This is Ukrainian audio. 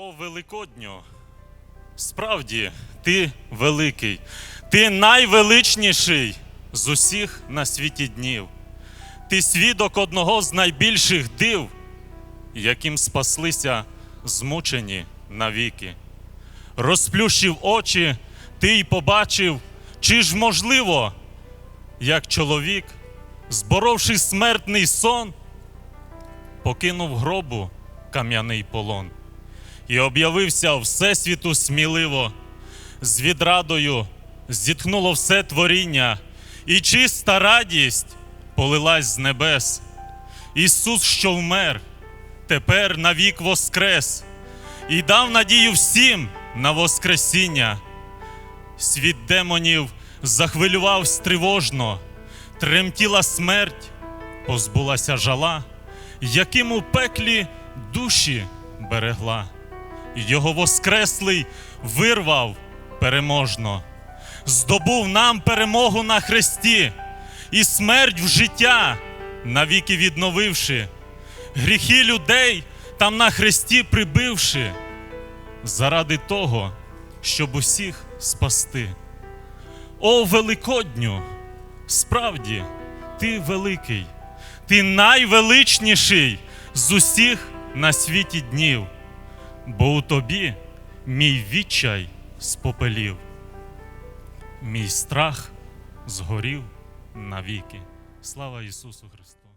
О, Великодню! Справді, ти великий, ти найвеличніший з усіх на світі днів. Ти свідок одного з найбільших див, яким спаслися змучені навіки. Розплющив очі, ти й побачив, чи ж можливо, як чоловік, зборовши смертний сон, покинув гробу кам'яний полон і об'явився Всесвіту сміливо, з відрадою зітхнуло все творіння, і чиста радість полилась з небес. Ісус, що вмер, тепер навік воскрес, і дав надію всім на Воскресіння. Світ демонів захвилювався тривожно, тремтіла смерть, позбулася жала, яким у пеклі душі берегла. Його Воскреслий вирвав переможно, здобув нам перемогу на хресті і смерть в життя, навіки відновивши, гріхи людей там на хресті прибивши, заради того, щоб усіх спасти. О Великодню! Справді, ти великий, ти найвеличніший з усіх на світі днів бо у тобі мій відчай спопелів, мій страх згорів навіки. Слава Ісусу Христу!